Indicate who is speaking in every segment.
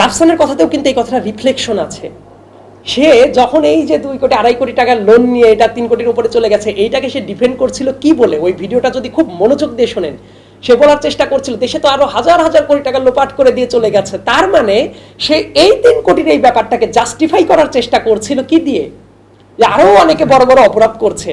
Speaker 1: রাফসানের কথাতেও কিন্তু এই কথাটা রিফ্লেকশন আছে। সে যখন এই যে দুই কোটি আড়াই কোটি টাকার লোন নিয়ে এটা তিন কোটির উপরে চলে গেছে, এইটাকে সে ডিফেন্ড করছিল কি বলে? ওই ভিডিওটা যদি খুব মনোযোগ দিয়ে শোনেন, সে বলার চেষ্টা করছিল, দেশে তো আরও হাজার হাজার কোটি টাকা লোপাট করে দিয়ে চলে গেছে। তার মানে সে এই তিন কোটির এই ব্যাপারটাকে জাস্টিফাই করার চেষ্টা করছিল কি দিয়ে? যে আরও অনেকে বড় বড় অপরাধ করছে।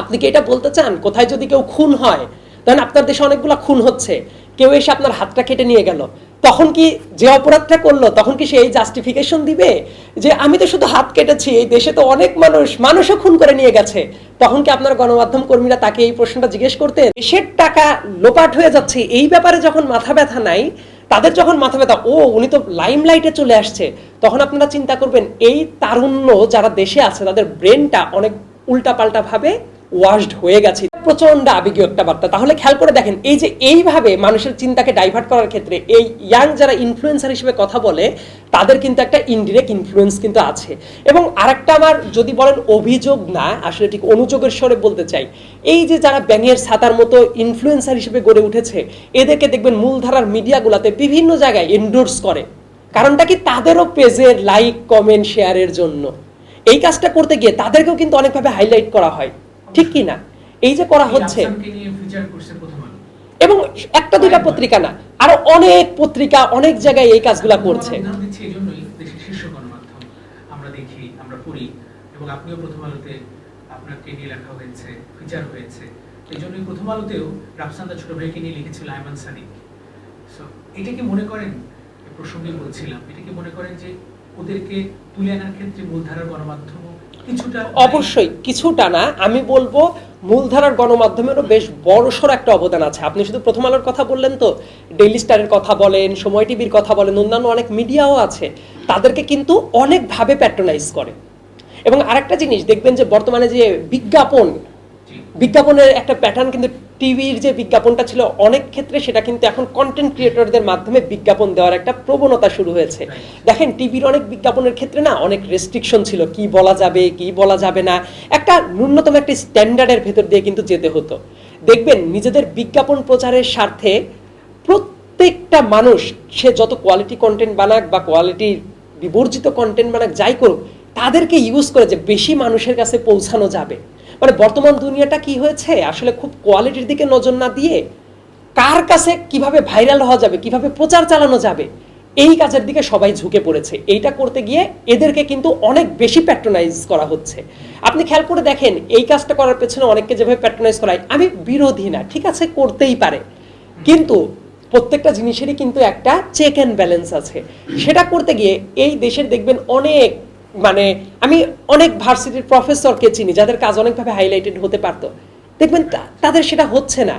Speaker 1: আপনি কি এটা বলতে চান? কোথায় যদি কেউ খুন হয় তখন আপনার দেশে অনেকগুলো খুন হচ্ছে। কেউ এসে আপনার হাতটা কেটে নিয়ে গেল। তখন কি যে অপরাধটা করল, তখন কি সে এই জাস্টিফিকেশন দিবে? যে আমি তো শুধু হাত কেটেছি, এই দেশে তো অনেক মানুষ, মানুষও খুন করে নিয়ে গেছে। তখন কি আপনার গণমাধ্যম কর্মীরা তাকে এই প্রশ্নটা জিজ্ঞেস করতেন? দেশের টাকা লোপাট হয়ে যাচ্ছে, এই ব্যাপারে যখন মাথা ব্যথা নাই, তাদের যখন মাথা ব্যথা, ও, উনি তো লাইম লাইটে চলে আসছে, তখন আপনারা চিন্তা করবেন, এই তারুণ্য যারা দেশে আছে, তাদের ব্রেনটা অনেক উল্টাপাল্টা ভাবে ওয়াশড হয়ে গেছে। প্রচণ্ড আবেগীয় একটা বার্তা তাহলে খেয়াল করে দেখেন, এই যে এইভাবে মানুষের চিন্তাকে ডাইভার্ট করার ক্ষেত্রে এই ইয়াং যারা ইনফ্লুয়েন্সার হিসেবে কথা বলে, তাদের কিন্তু একটা ইনডিরেক্ট ইনফ্লুয়েন্স কিন্তু আছে। এবং আরেকটা আমার যদি বলেন অভিযোগ না, আসলে ঠিক অনুযোগের স্বরে বলতে চাই, এই যে যারা ব্যাঙের ছাতার মতো ইনফ্লুয়েন্সার হিসেবে গড়ে উঠেছে, এদেরকে দেখবেন মূলধারার মিডিয়াগুলোতে বিভিন্ন জায়গায় এন্ডোর্স করে। কারণটা কি? তাদেরও পেজের লাইক কমেন্ট শেয়ারের জন্য। এই কাজটা করতে গিয়ে তাদেরকেও কিন্তু অনেকভাবে হাইলাইট করা হয়। ঠিক কি না? এই যে করা হচ্ছে। এবং একটা দুইটা পত্রিকা না আরও অনেক পত্রিকা অনেক জায়গায় এই কাজগুলা করছে।
Speaker 2: আমরা দেখি আমরা পড়ি এবং আপনিও প্রথম আলোতে আপনাকে নিয়ে লেখা হয়েছে ফিচার হয়েছে। এই জন্যই প্রথম আলোতেও রাফসান্দা ছোট ভাইকে নিয়ে লিখেছিল আয়মান সাদিক। সো এটা কি মনে করেন? প্রসঙ্গে বলছিলাম এটা কি মনে করেন যে ওদেরকে তুলে আনার ক্ষেত্রে মূলধারার গণমাধ্যম
Speaker 1: অবশ্যই কিছুটা না। আমি বলব মূলধারার গণমাধ্যমেরও বেশ বড়সড় একটা অবদান আছে। আপনি শুধু প্রথম আলোর কথা বললেন তো ডেইলি স্টারের কথা বলেন সময় টিভির কথা বলেন অন্যান্য অনেক মিডিয়াও আছে তাদেরকে কিন্তু অনেকভাবে প্যাট্রোনাইজ করে। এবং আরেকটা জিনিস দেখবেন যে বর্তমানে যে বিজ্ঞাপন। বিজ্ঞাপনের একটা প্যাটার্ন কিন্তু টিভির যে বিজ্ঞাপনটা ছিল, অনেক ক্ষেত্রে সেটা কিন্তু এখন কন্টেন্ট ক্রিয়েটরদের মাধ্যমে বিজ্ঞাপন দেওয়ার একটা প্রবণতা শুরু হয়েছে। দেখেন, টিভির অনেক বিজ্ঞাপনের ক্ষেত্রে না অনেক রেস্ট্রিকশন ছিল, কি বলা যাবে, কি বলা যাবে না। একটা ন্যূনতম একটা স্ট্যান্ডার্ডের ভেতর দিয়ে কিন্তু যেতে হতো। দেখবেন, নিজেদের বিজ্ঞাপন প্রচারের স্বার্থে প্রত্যেকটা মানুষ, সে যত কোয়ালিটি কন্টেন্ট বানাক বা কোয়ালিটি বিবর্জিত কন্টেন্ট বানাক, যাই করুক, তাদেরকে ইউজ করে যে বেশি মানুষের কাছে পৌঁছানো যাবে। মানে বর্তমান দুনিয়াটা কি হয়েছে? আসলে খুব কোয়ালিটির দিকে নজর না দিয়ে কার কাছে কীভাবে ভাইরাল হওয়া যাবে, কীভাবে প্রচার চালানো যাবে, এই কাজের দিকে সবাই ঝুঁকে পড়েছে। এইটা করতে গিয়ে এদেরকে কিন্তু অনেক বেশি প্যাট্রোনাইজ করা হচ্ছে। আপনি খেয়াল করে দেখেন, এই কাজটা করার পেছনে অনেককে যেভাবে প্যাট্রোনাইজ করায়, আমি বিরোধী না, ঠিক আছে, করতেই পারে। কিন্তু প্রত্যেকটা জিনিসেরই কিন্তু একটা চেক অ্যান্ড ব্যালেন্স আছে। সেটা করতে গিয়ে এই দেশের দেখবেন অনেক মানে আমি অনেক ভার্সিটির প্রফেসরকে চিনি, যাদের কাজ অনেকভাবে হাইলাইটেড হতে পারতো। দেখবেন তাদের সেটা হচ্ছে না।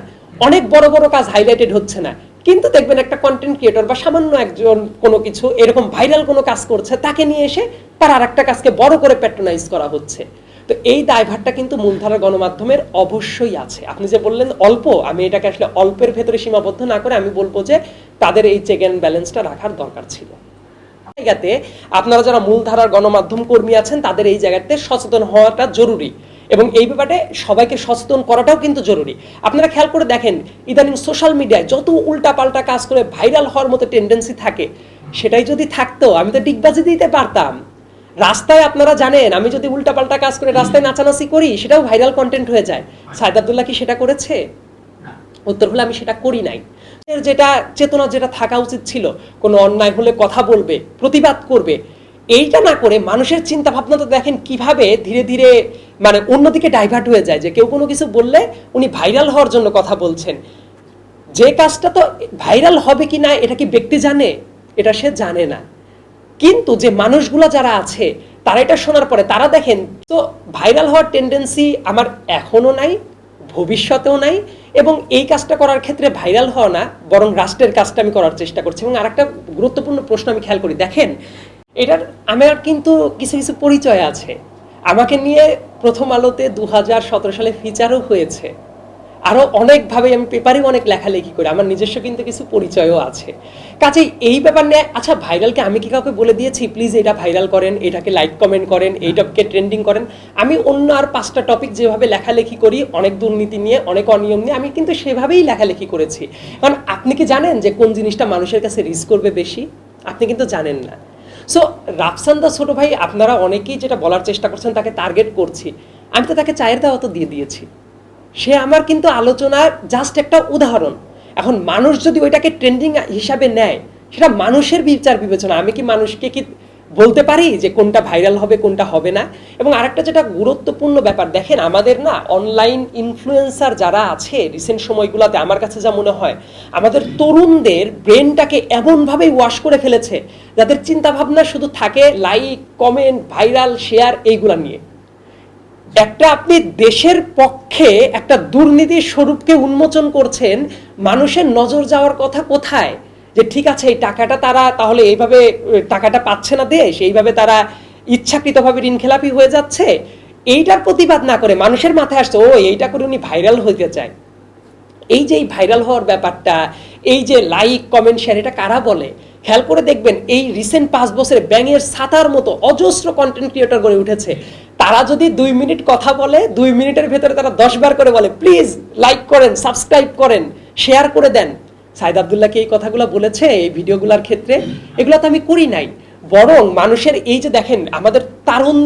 Speaker 1: অনেক বড় বড় কাজ হাইলাইটেড হচ্ছে না। কিন্তু দেখবেন একটা কন্টেন্ট ক্রিয়েটর বা সামান্য একজন কোনো কিছু, এরকম ভাইরাল কোনো কাজ করছে, তাকে নিয়ে এসে তার আর একটা কাজকে বড় করে প্যাট্রোনাইজ করা হচ্ছে। তো এই দায়ভারটা কিন্তু মূলধারা গণমাধ্যমের অবশ্যই আছে। আপনি যে বললেন অল্প, আমি এটাকে আসলে অল্পের ভেতরে সীমাবদ্ধ না করে আমি বলব যে তাদের এই চেক অ্যান্ড ব্যালেন্সটা রাখার দরকার ছিল। জায়গাতে আপনারা যারা মূলধারার গণমাধ্যম কর্মী আছেন তাদের এই জায়গাতে সচেতন হওয়াটা জরুরি এবং এই ব্যাপারে সবাইকে সচেতন করাটাও কিন্তু জরুরি। আপনারা খেয়াল করে দেখেন ইদানিং সোশ্যাল মিডিয়ায় যত উল্টাপাল্টা কাজ করে ভাইরাল হওয়ার মতো টেন্ডেন্সি থাকে সেটাই যদি থাকতো আমি তো ডিগবাজি দিতে পারতাম। রাস্তায় আপনারা জানেন আমি যদি উল্টাপাল্টা কাজ করে রাস্তায় নাচানাচি করি সেটাও ভাইরাল কন্টেন্ট হয়ে যায়। সাইদ আব্দুল্লাহ কি সেটা করেছে? উত্তর হলো আমি সেটা করি নাই। যেটা চেতনা যেটা থাকা উচিত ছিল, কোনো অন্যায় হলে কথা বলবে, প্রতিবাদ করবে, এইটা না করে মানুষের চিন্তা ভাবনা তো দেখেন কীভাবে ধীরে ধীরে মানে অন্যদিকে ডাইভার্ট হয়ে যায়, যে কেউ কোনো কিছু বললে উনি ভাইরাল হওয়ার জন্য কথা বলছেন। যে কাজটা তো ভাইরাল হবে কি না, এটা কি ব্যক্তি জানে? এটা সে জানে না। কিন্তু যে মানুষগুলো যারা আছে, তারা এটা শোনার পরে তারা দেখেন, তো ভাইরাল হওয়ার টেন্ডেন্সি আমার এখনও নাই ভবিষ্যতেও নাই এবং এই কাজটা করার ক্ষেত্রে ভাইরাল হওয়া না, বরং রাষ্ট্রের কাজটা আমি করার চেষ্টা করছি। এবং আরেকটা গুরুত্বপূর্ণ প্রশ্ন আমি খেয়াল করি, দেখেন, এটার আমার কিন্তু কিছু কিছু পরিচয় আছে। আমাকে নিয়ে প্রথম আলোতে দু হাজার সতেরো সালে ফিচারও হয়েছে। আরও অনেকভাবে আমি পেপারেও অনেক লেখালেখি করি আমার নিজস্ব কিন্তু কিছু পরিচয়ও আছে। কাজেই এই ব্যাপার নিয়ে আচ্ছা ভাইরালকে আমি কি কাউকে বলে দিয়েছি? প্লিজ এটা ভাইরাল করেন এটাকে লাইক কমেন্ট করেন এইটাকে ট্রেন্ডিং করেন। আমি অন্য আর পাঁচটা টপিক যেভাবে লেখালেখি করি অনেক দুর্নীতি নিয়ে অনেক অনিয়ম নিয়ে আমি কিন্তু সেভাবেই লেখালেখি করেছি। কারণ আপনি কি জানেন যে কোন জিনিসটা মানুষের কাছে রিস্ক করবে বেশি? আপনি কিন্তু জানেন না। সো রাফসান দা ছোট ভাই আপনারা অনেকেই যেটা বলার চেষ্টা করছেন তাকে টার্গেট করছি। আমি তো তাকে চায়ের দাওয়া তো দিয়ে দিয়েছি। সে আমার কিন্তু আলোচনার জাস্ট একটা উদাহরণ। এখন মানুষ যদি ওইটাকে ট্রেন্ডিং হিসাবে নেয়, সেটা মানুষের বিচার বিবেচনা। আমি কি মানুষকে কি বলতে পারি যে কোনটা ভাইরাল হবে, কোনটা হবে না? এবং আরেকটা যেটা গুরুত্বপূর্ণ ব্যাপার, দেখেন আমাদের না অনলাইন ইনফ্লুয়েন্সার যারা আছে রিসেন্ট সময়গুলোতে, আমার কাছে যা মনে হয়, আমাদের তরুণদের ব্রেনটাকে এমনভাবে ওয়াশ করে ফেলেছে, যাদের চিন্তাভাবনা শুধু থাকে লাইক কমেন্ট ভাইরাল শেয়ার এইগুলা নিয়ে। একটা আপনি দেশের পক্ষে একটা দুর্নীতির স্বরূপকে উন্মোচন করছেন, মানুষের নজর যাওয়ার কথা কোথায়? যে ঠিক আছে, এই টাকাটা তারা তাহলে এইভাবে টাকাটা পাচ্ছে না দেশ, এইভাবে তারা ইচ্ছাকৃতভাবে ঋণ খেলাপি হয়ে যাচ্ছে। এইটার প্রতিবাদ না করে মানুষের মাথায় আসছে ও এইটা করে উনি ভাইরাল হইতে চায়। এই যে ভাইরাল হওয়ার ব্যাপারটা, এই যে লাইক, কমেন্ট, শেয়ার, এটা কারা বলে? খেয়াল করে দেখবেন, এই রিসেন্ট পাঁচ বছরে ব্যাঙের ছাতার মতো অজস্র কন্টেন্ট ক্রিয়েটর গড়ে উঠেছে। তারা যদি দুই মিনিট কথা বলে, দুই মিনিটের ভেতরে তারা দশ বার করে বলে প্লিজ লাইক করেন সাবস্ক্রাইব করেন শেয়ার করে দেন। সাইদ আবদুল্লাহকে এই কথাগুলো বলেছে? এই ভিডিওগুলোর ক্ষেত্রে এগুলো তো আমি করি নাই। বরং মানুষের এই যে দেখেন, আমাদের তারুণ